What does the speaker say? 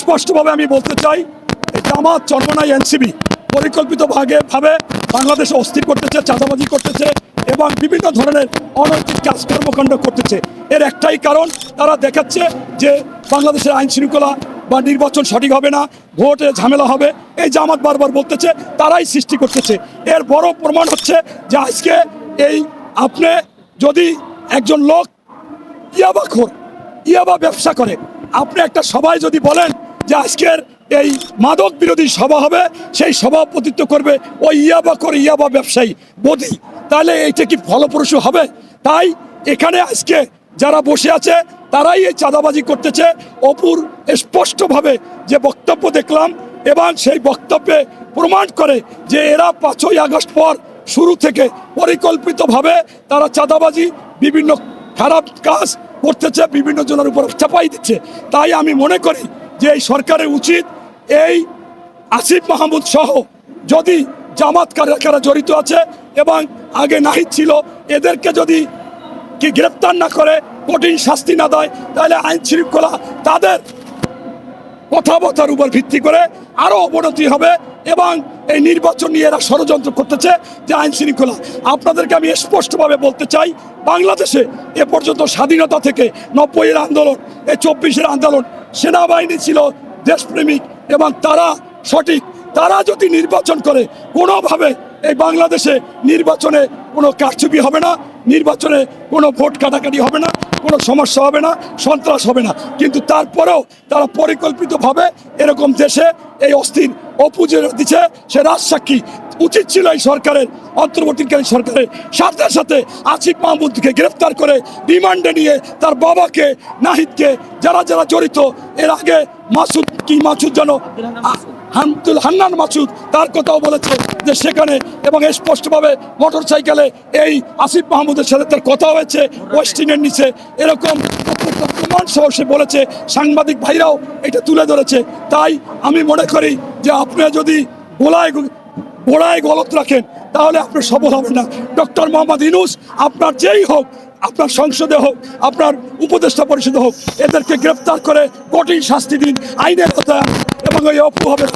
স্পষ্টভাবে আমি বলতে চাই জামাত চন্মনাই এনসিবি পরিকল্পিত ভাগে ভাবে বাংলাদেশে অস্থির করতেছে, চাঁদাবাজি করতেছে এবং বিভিন্ন ধরনের অনৈতিক কাজ কর্মকাণ্ড করতেছে। এর একটাই কারণ, তারা দেখাচ্ছে যে বাংলাদেশের আইন শৃঙ্খলা বা নির্বাচন সঠিক হবে না, ভোটে ঝামেলা হবে। এই জামাত বারবার বলতেছে, তারাই সৃষ্টি করতেছে। এর বড় প্রমাণ হচ্ছে যে আজকে এই আপনি যদি একজন লোক ইয়াবা খোর, ইয়াবা ব্যবসা করে আপনি একটা সবাই যদি বলেন যে আজকের এই মাদক বিরোধী সভা হবে, সেই সভাপতিত্ব করবে ওই ইয়াবা করে ইয়াবা ব্যবসায়ী বদি তাহলে এইটা কি ফলপ্রসূ হবে? তাই এখানে আজকে যারা বসে আছে, তারাই এই চাঁদাবাজি করতেছে। অপুর স্পষ্টভাবে যে বক্তব্য দেখলাম, এবং সেই বক্তব্যে প্রমাণ করে যে এরা পাঁচই আগস্ট পর শুরু থেকে পরিকল্পিতভাবে তারা চাঁদাবাজি, বিভিন্ন খারাপ কাজ করতেছে বিভিন্ন জনের উপর চাপাই দিচ্ছে। তাই আমি মনে করি যে এই সরকারের উচিত এই আসিফ মাহমুদ সহ যদি জামাত কারা জড়িত আছে এবং আগে নাহিদ ছিল, এদেরকে যদি কি গ্রেপ্তার না করে, কঠিন শাস্তি না দেয়, তাহলে আইন শৃঙ্খলা তাদের কথাবার্তার উপর ভিত্তি করে আরও অবনতি হবে এবং এই নির্বাচন নিয়ে এরা ষড়যন্ত্র করতেছে যে আইন শৃঙ্খলা। আপনাদেরকে আমি স্পষ্টভাবে বলতে চাই, বাংলাদেশে এ পর্যন্ত স্বাধীনতা থেকে নব্বইয়ের আন্দোলন, এই চব্বিশের আন্দোলন সেনাবাহিনী ছিল দেশপ্রেমিক এবং তারা সঠিক। তারা যদি নির্বাচন করে, কোনোভাবে এই বাংলাদেশে নির্বাচনে কোনো কারচুপি হবে না, নির্বাচনে কোনো ভোট কাটাকাটি হবে না, কোনো সমস্যা হবে না, সন্ত্রাস হবে না। কিন্তু তারপরেও তারা পরিকল্পিতভাবে এরকম দেশে এই অস্থির অপুজে দিচ্ছে সে রাজসাক্ষী। উচিত ছিল এই সরকারের, অন্তর্বর্তীকালীন সরকারের সাথে সাথে আসিফ মাহমুদকে গ্রেফতার করে রিমান্ডে নিয়ে তার বাবাকে, নাহিদকে, যারা যারা জড়িত, এর আগে মাসুদ, কি মাসুদ যেন হামদুল হান্নান মাসুদ তার কথাও বলেছে যে সেখানে এবং স্পষ্টভাবে মোটর সাইকেলে এই আসিফ মাহমুদের সাথে তার কথা হয়েছে ওয়েস্ট ওয়েস্টিনের নিচে। এরকম প্রমাণ সহ সে বলেছে, সাংবাদিক ভাইরাও এটা তুলে ধরেছে। তাই আমি মনে করি যে আপনি যদি গোলায় গোড়ায় গলত রাখেন, তাহলে আপনি সফল হবেন না। ডক্টর মোহাম্মদ ইনুস আপনার যেই হোক, আপনার সংসদে হোক, আপনার উপদেষ্টা পরিষদে হোক, এদেরকে গ্রেপ্তার করে কঠিন শাস্তি দিন, আইনের কথা এবং ওই অপু হবে